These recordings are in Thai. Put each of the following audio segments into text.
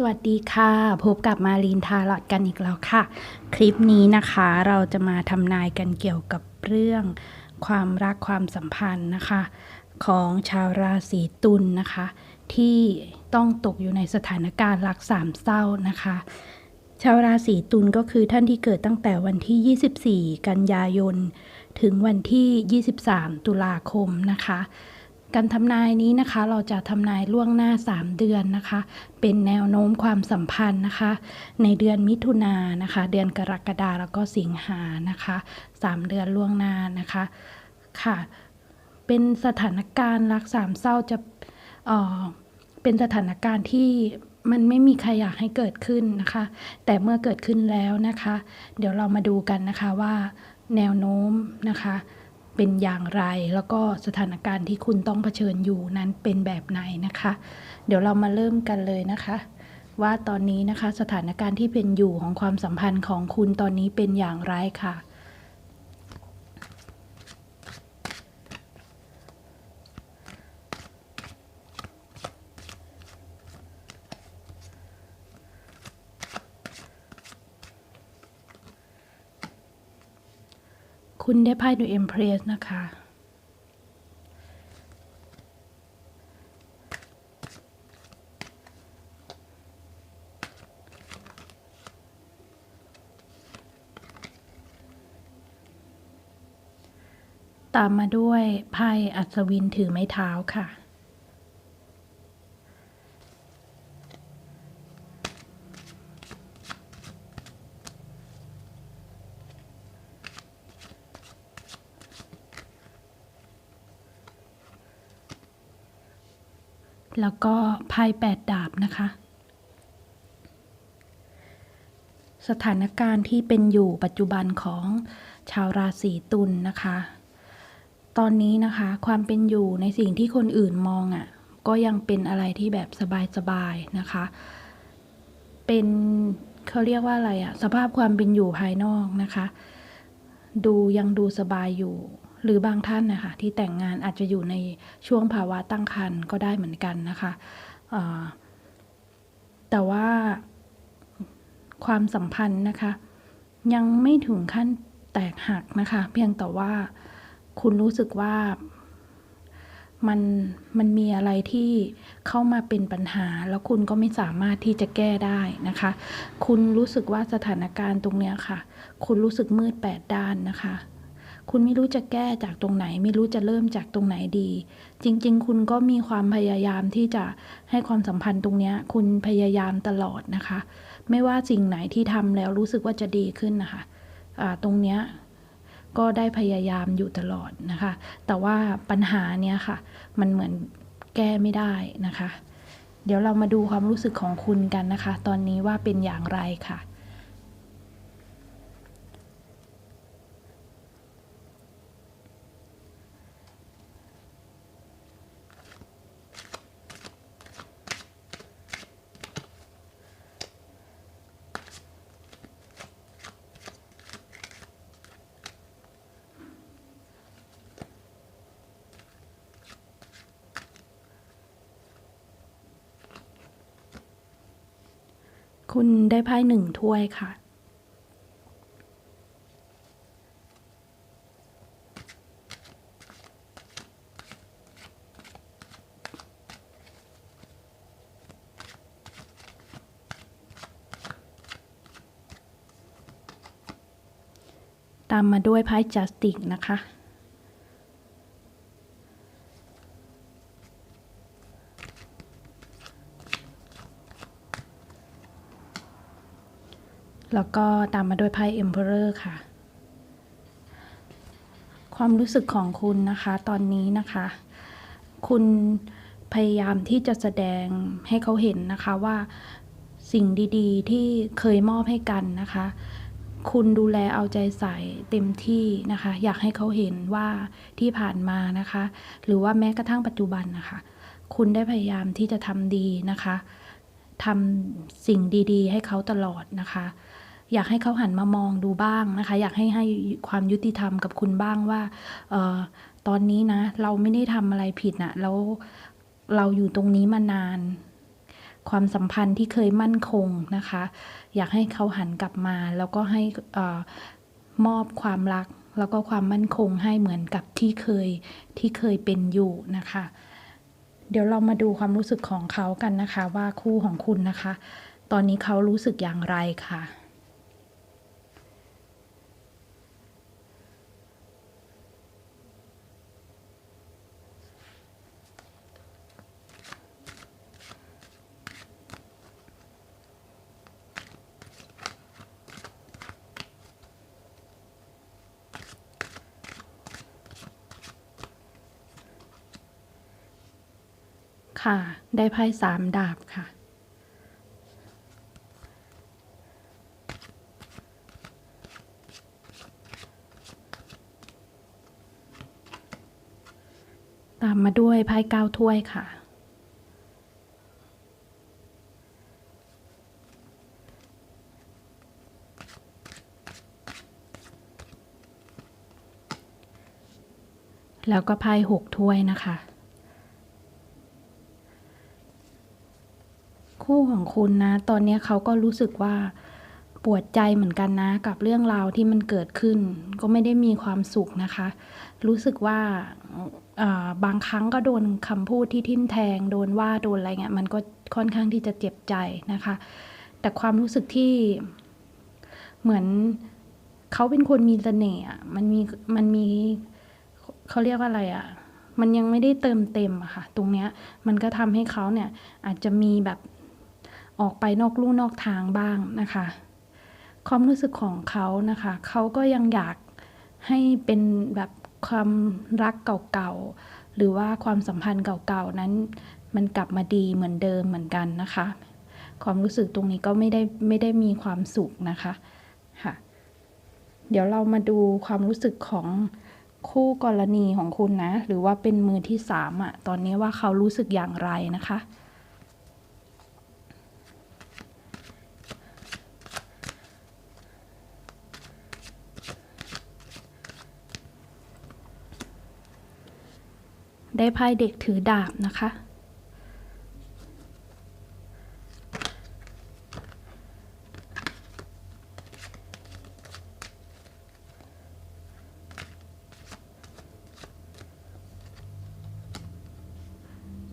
สวัสดีค่ะ พบกับมารีนทาร์ลอดกันอีกแล้วค่ะ คลิปนี้นะคะเราจะมาทำนายกันเกี่ยวกับเรื่อง ความรักความสัมพันธ์นะคะ ของชาวราศีตุลนะคะ ที่ต้องตกอยู่ในสถานการณ์รักสามเศร้านะคะ ชาวราศีตุลก็คือท่านที่เกิดตั้งแต่วันที่ 24 กันยายน ถึงวันที่ 23 ตุลาคมนะคะ การทำนายนี้นะคะ เราจะทำนายล่วงหน้า 3 เดือนนะคะ เป็นแนวโน้มความสัมพันธ์นะคะ ในเดือนมิถุนายนนะคะ เดือนกรกฎาแล้วก็สิงหานะคะ 3 เดือนล่วงหน้านะคะค่ะ เป็นสถานการณ์รักสามเศร้าจะเอ่อเป็นสถานการณ์ที่มันไม่มีใครอยากให้เกิดขึ้นนะคะ แต่เมื่อเกิดขึ้นแล้วนะคะ เดี๋ยวเรามาดูกันนะคะว่าแนวโน้มนะคะ เป็นอย่างไร แล้วก็สถานการณ์ที่คุณต้องเผชิญอยู่นั้นเป็นแบบไหนนะคะ เดี๋ยวเรามาเริ่มกันเลยนะคะ ว่าตอนนี้นะคะสถานการณ์ที่เป็นอยู่ของความสัมพันธ์ของคุณตอนนี้เป็นอย่างไรค่ะ คุณได้ไพ่ดูเอ็มเพรสนะคะ ตามมาด้วยไพ่อัศวินถือไม้เท้าค่ะ แล้วก็ไพ่แปดดาบนะคะ สถานการณ์ที่เป็นอยู่ปัจจุบันของชาวราศีตุลนะคะ ตอนนี้นะคะความเป็นอยู่ในสิ่งที่คนอื่นมองอะ่ะ ก็ยังเป็นอะไรที่แบบสบายๆนะคะ เป็นเขาเรียกว่าอะไรอะ สภาพความเป็นอยู่ภายนอกนะคะ ดูยังดูสบายอยู่ หรือบางท่านนะคะที่แต่งงานอาจจะอยู่ในช่วงภาวะตั้งครรภ์ก็ได้เหมือนกันนะคะแต่ว่าความสัมพันธ์นะคะ ยังไม่ถึงขั้นแตกหักนะคะ เพียงแต่ว่าคุณรู้สึกว่ามันมันมีอะไรที่เข้ามาเป็นปัญหา แล้วคุณก็ไม่สามารถที่จะแก้ได้นะคะ คุณรู้สึกว่าสถานการณ์ตรงเนี้ยค่ะ คุณรู้สึกมืดแปดด้านนะคะ คุณไม่รู้จะแก้จากตรงไหน ไม่รู้จะเริ่มจากตรงไหนดี จริง ๆ คุณก็มีความพยายามที่จะให้ความสัมพันธ์ตรงนี้คุณพยายามตลอดนะคะ ไม่ว่าสิ่งไหนที่ทำแล้วรู้สึกว่าจะดีขึ้นนะคะอ่าตรงนี้ก็ได้พยายามอยู่ตลอดนะคะ แต่ว่าปัญหาเนี้ยค่ะ มันเหมือนแก้ไม่ได้นะคะ เดี๋ยวเรามาดูความรู้สึกของคุณกันนะคะ ตอนนี้ว่าเป็นอย่างไรค่ะ คุณได้ไพ่หนึ่งถ้วยค่ะ ตามมาด้วยไพ่จัสติกนะคะ แล้วก็ตามมาด้วยไพ่ Emperor ค่ะ ความรู้สึกของคุณนะคะตอนนี้นะคะ คุณพยายามที่จะแสดงให้เขาเห็นนะคะว่าสิ่งดีๆ ที่เคยมอบให้กันนะคะ คุณดูแลเอาใจใส่เต็มที่นะคะ อยากให้เขาเห็นว่าที่ผ่านมานะคะ หรือว่าแม้กระทั่งปัจจุบันนะคะ คุณได้พยายามที่จะทำดีนะคะทำสิ่งดีๆ ให้เขาตลอดนะคะ อยากให้เขาหันมามองดูบ้างนะคะ อยากให้ให้ความยุติธรรมกับคุณบ้างว่าออตอนนี้นะ เราไม่ได้ทำอะไรผิดนะแล้วเราอยู่ตรงนี้มานาน ความสัมพันธ์ที่เคยมั่นคงนะคะ อยากให้เขาหันกลับมา แล้วก็ให้ออมอบความรัก แล้วก็ความมั่นคงให้เหมือนกับที่เคยที่เคยเป็นอยู่นะคะเดี๋ยวเรามาดูความรู้สึกของเขากันนะคะ ว่าคู่ของคุณนะคะ ตอนนี้เขารู้สึกอย่างไรค่ะ ค่ะ ได้ไพ่สามดาบค่ะ ตามมาด้วยไพ่เก้าถ้วยค่ะ แล้วก็ไพ่หกถ้วยนะคะ คู่ของคุณนะ ตอนนี้เขาก็รู้สึกว่าปวดใจเหมือนกันนะ กับเรื่องราวที่มันเกิดขึ้น ก็ไม่ได้มีความสุขนะคะ รู้สึกว่าบางครั้งก็โดนคำพูดที่ทิ่มแทง โดนว่าโดนอะไรเงี้ยมันก็ค่อนข้างที่จะเจ็บใจนะคะ แต่ความรู้สึกที่เหมือนเขาเป็นคนมีเสน่ห์อะมันมีมันมีเขาเรียกว่าอะไรอะมันยังไม่ได้เติมเต็มอะค่ะ ตรงเนี้ยมันก็ทำให้เขาเนี่ยอาจจะมีแบบ ออกไปนอกลู่นอกทางบ้างนะคะ ความรู้สึกของเขานะคะ เขาก็ยังอยากให้เป็นแบบความรักเก่าๆ หรือว่าความสัมพันธ์เก่าๆ นั้น มันกลับมาดีเหมือนเดิมเหมือนกันนะคะ ความรู้สึกตรงนี้ก็ไม่ได้ไม่ได้มีความสุขนะคะค่ะ เดี๋ยวเรามาดูความรู้สึกของคู่กรณีของคุณนะ หรือว่าเป็นมือที่สามอะตอนนี้ว่าเขารู้สึกอย่างไรนะคะ ได้ไพ่เด็กถือดาบนะคะ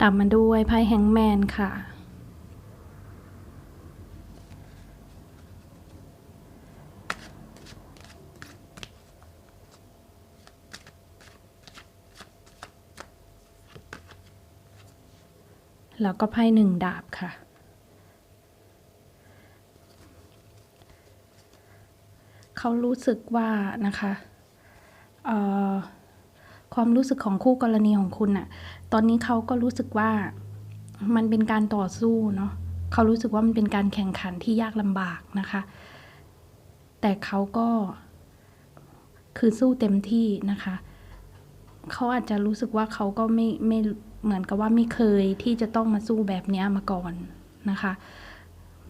ตามมาด้วยไพ่แฮงแมนค่ะ แล้วก็ไพ่หนึ่งดาบค่ะ เขารู้สึกว่านะคะความรู้สึกของคู่กรณีของคุณอะตอนนี้เขาก็รู้สึกว่ามันเป็นการต่อสู้เนาะเขารู้สึกว่ามันเป็นการแข่งขันที่ยากลำบากนะคะ แต่เขาก็คือสู้เต็มที่นะคะ เขาอาจจะรู้สึกว่าเขาก็ไม่ไม่ เหมือนกับว่าไม่เคยที่จะต้องมาสู้แบบนี้มาก่อนนะคะ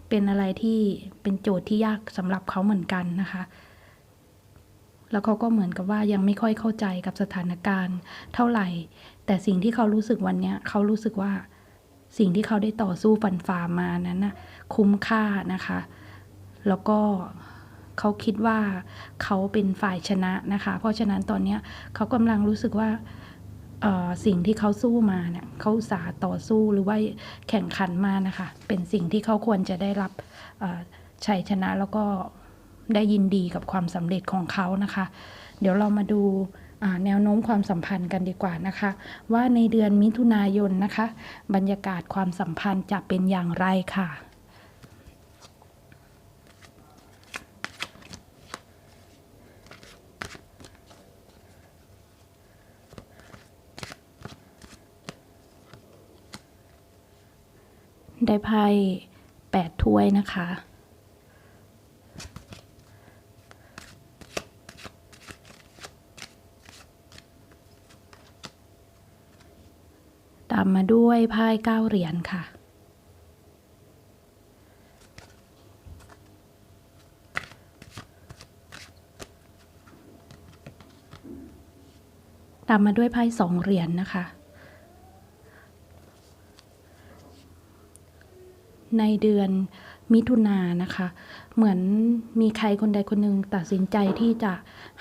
เป็นอะไรที่เป็นโจทย์ที่ยากสำหรับเขาเหมือนกันนะคะ แล้วเขาก็เหมือนกับว่ายังไม่ค่อยเข้าใจกับสถานการณ์เท่าไหร่ แต่สิ่งที่เขารู้สึกวันนี้เขารู้สึกว่าสิ่งที่เขาได้ต่อสู้ฟันฝ่ามานั้นนะคุ้มค่านะคะ แล้วก็เขาคิดว่าเขาเป็นฝ่ายชนะนะคะ เพราะฉะนั้นตอนนี้เขากำลังรู้สึกว่า สิ่งที่เขาสู้มาเนี่ยเขาสาต่อสู้หรือว่าแข่งขันมานะคะ เป็นสิ่งที่เขาควรจะได้รับชัยชนะแล้วก็ได้ยินดีกับความสำเร็จของเขานะคะ เดี๋ยวเรามาดูแนวโน้มความสัมพันธ์กันดีกว่านะคะ ว่าในเดือนมิถุนายนนะคะ บรรยากาศความสัมพันธ์จะเป็นอย่างไรค่ะ ได้ไพ่แปดถ้วยนะคะ ตามมาด้วยไพ่เก้าเหรียญค่ะตามมาด้วยไพ่สองเหรียญนะคะ ในเดือนมิถุนายนนะคะ เหมือนมีใครคนใดคนหนึ่งตัดสินใจที่จะ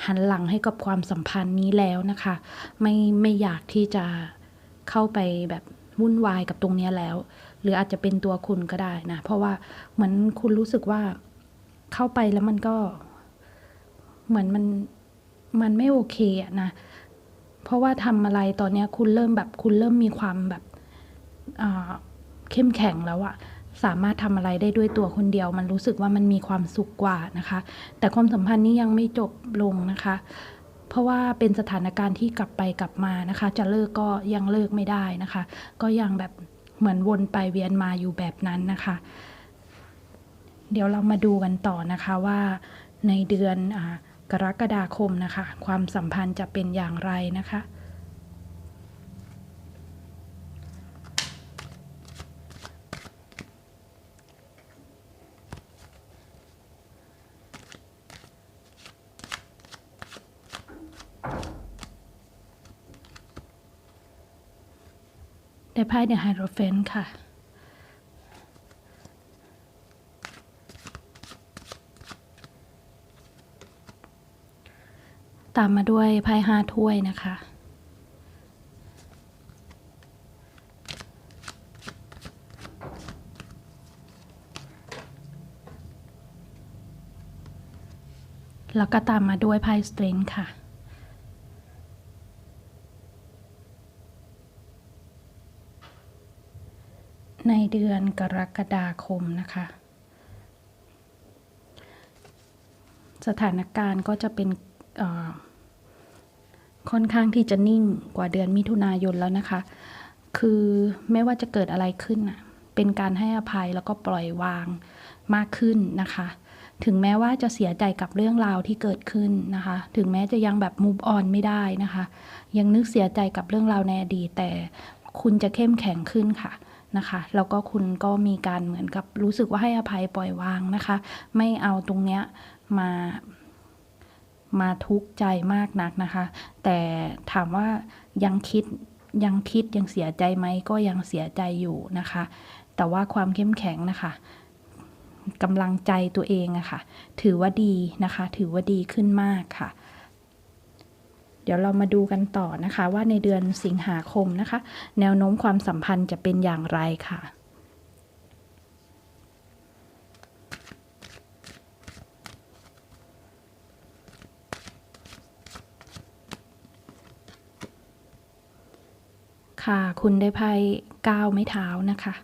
หันหลังให้กับความสัมพันธ์นี้แล้วนะคะ ไม่ไม่อยากที่จะเข้าไปแบบวุ่นวายกับตรงนี้แล้ว หรืออาจจะเป็นตัวคุณก็ได้นะ เพราะว่าเหมือนคุณรู้สึกว่าเข้าไปแล้วมันก็ เหมือนมันมันไม่โอเคอะนะ เพราะว่าทำอะไรตอนนี้คุณเริ่มแบบคุณเริ่มมีความแบบเข้มแข็งแล้วอะ สามารถทำอะไรได้ด้วยตัวคนเดียวมันรู้สึกว่ามันมีความสุขกว่านะคะ แต่ความสัมพันธ์นี้ยังไม่จบลงนะคะ เพราะว่าเป็นสถานการณ์ที่กลับไปกลับมานะคะ จะเลิกก็ยังเลิกไม่ได้นะคะ ก็ยังแบบเหมือนวนไปเวียนมาอยู่แบบนั้นนะคะ เดี๋ยวเรามาดูกันต่อนะคะว่าในเดือนอกรกฎาคมนะคะ ความสัมพันธ์จะเป็นอย่างไรนะคะ ได้ไพ่เดอะไฮโดรเฟนค่ะ ตามมาด้วยไพ่ห้าถ้วยนะคะแล้วก็ตามมาด้วยไพ่สตริงค่ะ เดือนกรกฎาคมนะคะ สถานการณ์ก็จะเป็นค่อนข้างที่จะนิ่งกว่าเดือนมิถุนายนแล้วนะคะ คือไม่ว่าจะเกิดอะไรขึ้นเป็นการให้อภัยแล้วก็ปล่อยวางมากขึ้นนะคะ ถึงแม้ว่าจะเสียใจกับเรื่องราวที่เกิดขึ้นนะคะ ถึงแม้จะยังแบบ move on ไม่ได้นะคะ ยังนึกเสียใจกับเรื่องราวในอดีตแต่คุณจะเข้มแข็งขึ้นค่ะ นะคะแล้วก็คุณก็มีการเหมือนกับรู้สึกว่าให้อภัยปล่อยวางนะคะ ไม่เอาตรงเนี้ยมามาทุกข์ใจมากนักนะคะ แต่ถามว่ายังคิดยังคิดยังเสียใจไหมก็ยังเสียใจอยู่นะคะ แต่ว่าความเข้มแข็งนะคะกำลังใจตัวเองอะคะ่ะ ถือว่าดีนะคะ ถือว่าดีขึ้นมากค่ะ ดี๋ยวเรามาดูกันต่อนะคะ ว่าในเดือนสิงหาคมนะคะ แนวโน้มความสัมพันธ์จะเป็นอย่างไรค่ะค่ะคุณได้ไพ่ก้าวไม้เท้านะคะ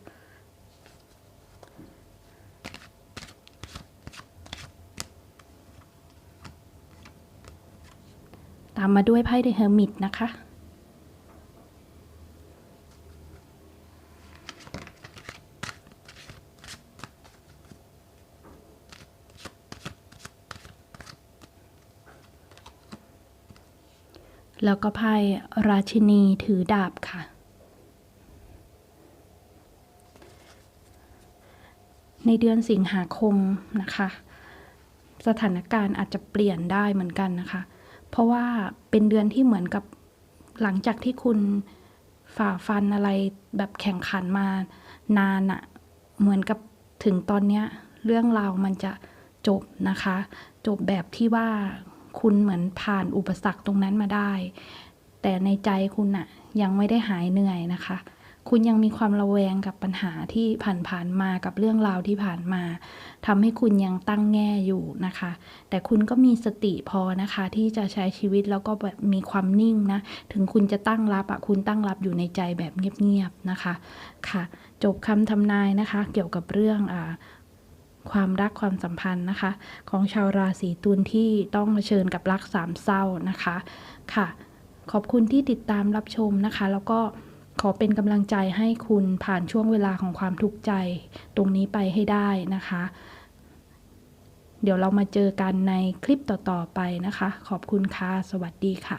ตามมาด้วยไพ่เดอะเฮอร์มิตนะคะ แล้วก็ไพ่ราชินีถือดาบค่ะในเดือนสิงหาคมนะคะ สถานการณ์อาจจะเปลี่ยนได้เหมือนกันนะคะ เพราะว่าเป็นเดือนที่เหมือนกับหลังจากที่คุณฝ่าฟันอะไรแบบแข่งขันมานานอะเหมือนกับถึงตอนเนี้ยเรื่องราวมันจะจบนะคะ จบแบบที่ว่าคุณเหมือนผ่านอุปสรรคตรงนั้นมาได้ แต่ในใจคุณอะยังไม่ได้หายเหนื่อยนะคะ คุณยังมีความระแวงกับปัญหาที่ผ่านๆมากับเรื่องราวที่ผ่านมาทำให้คุณยังตั้งแง่อยู่นะคะ แต่คุณก็มีสติพอนะคะ ที่จะใช้ชีวิตแล้วก็แบบมีความนิ่งนะ ถึงคุณจะตั้งรับอะคุณตั้งรับอยู่ในใจแบบเงียบๆนะคะค่ะ จบคำทำนายนะคะ เกี่ยวกับเรื่องอ่าความรักความสัมพันธ์นะคะ ของชาวราศีตุลที่ต้องเผชิญกับรักสามเศร้านะคะค่ะ ขอบคุณที่ติดตามรับชมนะคะ แล้วก็ ขอเป็นกำลังใจให้คุณผ่านช่วงเวลาของความทุกข์ใจ ตรงนี้ไปให้ได้นะคะ เดี๋ยวเรามาเจอกันในคลิปต่อๆไปนะคะ ขอบคุณค่ะ สวัสดีค่ะ